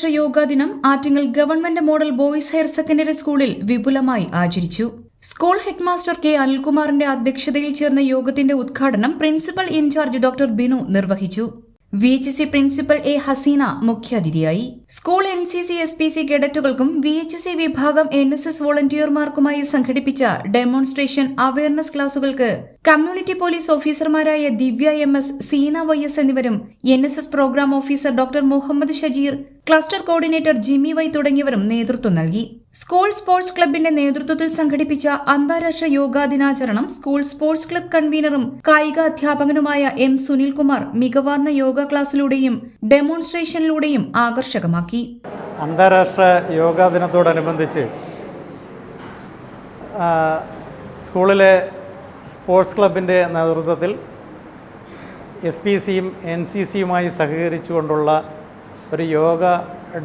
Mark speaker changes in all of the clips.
Speaker 1: അന്താരാഷ്ട്ര യോഗാ ദിനം Attingal government model boys higher secondary സ്കൂളിൽ വിപുലമായി ആചരിച്ചു. സ്കൂൾ ഹെഡ്മാസ്റ്റർ കെ അനിൽകുമാറിന്റെ അധ്യക്ഷതയിൽ ചേർന്ന യോഗത്തിന്റെ ഉദ്ഘാടനം പ്രിൻസിപ്പൽ ഇൻചാർജ് ഡോക്ടർ ബിനു നിർവഹിച്ചു. V H C principal A Haseena മുഖ്യാതിഥിയായി. School N C C S P C കേഡറ്റുകൾക്കും V H C വിഭാഗം എൻ എസ് എസ് വോളണ്ടിയർമാർക്കുമായി സംഘടിപ്പിച്ച ഡെമോൺസ്ട്രേഷൻ അവയർനെസ് ക്ലാസുകൾക്ക് കമ്മ്യൂണിറ്റി പോലീസ് ഓഫീസർമാരായ Divya M S Seena Y S എന്നിവരും N S S programme officer doctor Muhammad Shajeer cluster coordinator Jimmy Y തുടങ്ങിയവരും നേതൃത്വം നൽകി. School sports ക്ലബിന്റെ നേതൃത്വത്തിൽ സംഘടിപ്പിച്ച അന്താരാഷ്ട്ര യോഗാ ദിനാചരണം സ്കൂൾ സ്പോർട്സ് ക്ലബ് കൺവീനറും കായിക അധ്യാപകനുമായ എം സുനിൽകുമാർ മികവാർന്ന യോഗ ക്ലാസ്സിലൂടെയും ഡെമോൺസ്ട്രേഷനിലൂടെയും ആകർഷകമാക്കി.
Speaker 2: അന്താരാഷ്ട്ര യോഗാ ദിനത്തോടനുബന്ധിച്ച് സ്കൂളിലെ സ്പോർട്സ് ക്ലബിന്റെ നേതൃത്വത്തിൽ എസ് പി സിയും എൻ സി സിയുമായി സഹകരിച്ചുകൊണ്ടുള്ള ഒരു യോഗ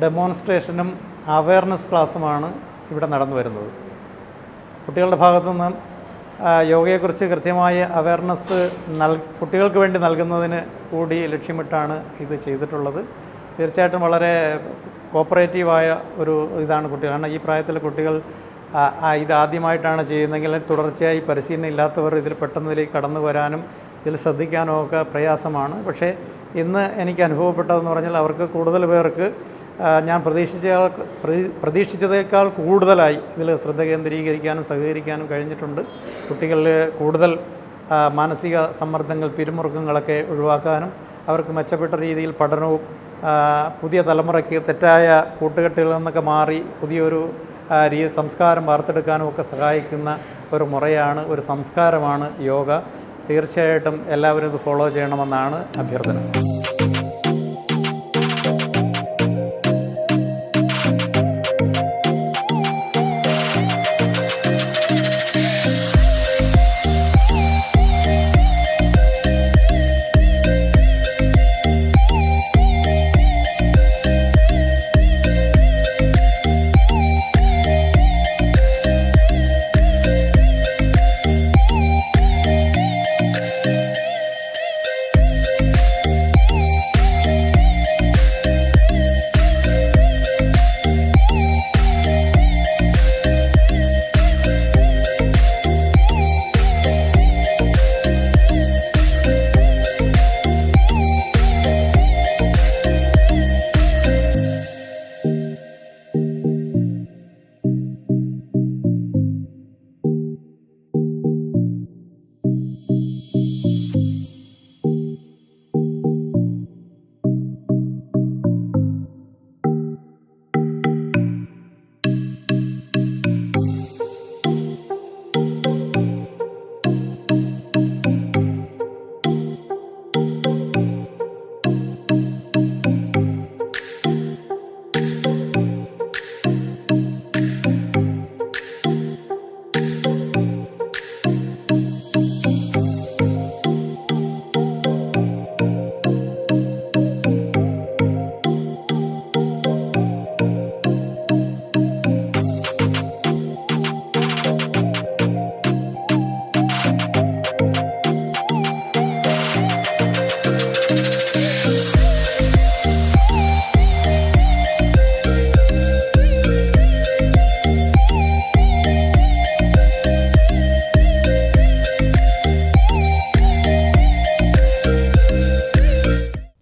Speaker 2: ഡെമോൺസ്ട്രേഷനും അവയർനെസ് ക്ലാസ്സുമാണ് ഇവിടെ നടന്നു വരുന്നത്. കുട്ടികളുടെ ഭാഗത്തു നിന്ന് യോഗയെക്കുറിച്ച് കൃത്യമായ അവയർനെസ് നൽ കുട്ടികൾക്ക് വേണ്ടി നൽകുന്നതിന് കൂടി ലക്ഷ്യമിട്ടാണ് ഇത് ചെയ്തിട്ടുള്ളത്. തീർച്ചയായിട്ടും വളരെ കോപ്പറേറ്റീവായ ഒരു ഇതാണ് കുട്ടികൾ. കാരണം ഈ പ്രായത്തിലെ കുട്ടികൾ ഇത് ആദ്യമായിട്ടാണ് ചെയ്യുന്നതെങ്കിൽ തുടർച്ചയായി പരിശീലനം ഇല്ലാത്തവർ ഇതിൽ പെട്ടെന്നിലേക്ക് കടന്നു വരാനും ഇതിൽ ശ്രദ്ധിക്കാനും ഒക്കെ പ്രയാസമാണ്. പക്ഷേ ഇന്ന് എനിക്ക് അനുഭവപ്പെട്ടതെന്ന് പറഞ്ഞാൽ അവർക്ക് കൂടുതൽ പേർക്ക് ഞാൻ പ്രതീക്ഷിച്ച പ്രതീക്ഷിച്ചതേക്കാൾ കൂടുതലായി ഇതിൽ ശ്രദ്ധ കേന്ദ്രീകരിക്കാനും സഹകരിക്കാനും കഴിഞ്ഞിട്ടുണ്ട്. കുട്ടികളിൽ കൂടുതൽ മാനസിക സമ്മർദ്ദങ്ങൾ പിരിമുറുക്കങ്ങളൊക്കെ ഒഴിവാക്കാനും അവർക്ക് മെച്ചപ്പെട്ട രീതിയിൽ പഠനവും പുതിയ തലമുറയ്ക്ക് തെറ്റായ കൂട്ടുകെട്ടുകളിൽ നിന്നൊക്കെ മാറി പുതിയൊരു രീതി സംസ്കാരം വാർത്തെടുക്കാനും ഒക്കെ സഹായിക്കുന്ന ഒരു മുറയാണ് ഒരു സംസ്കാരമാണ് യോഗ. തീർച്ചയായിട്ടും എല്ലാവരും ഇത് ഫോളോ ചെയ്യണമെന്നാണ് അഭ്യർത്ഥന.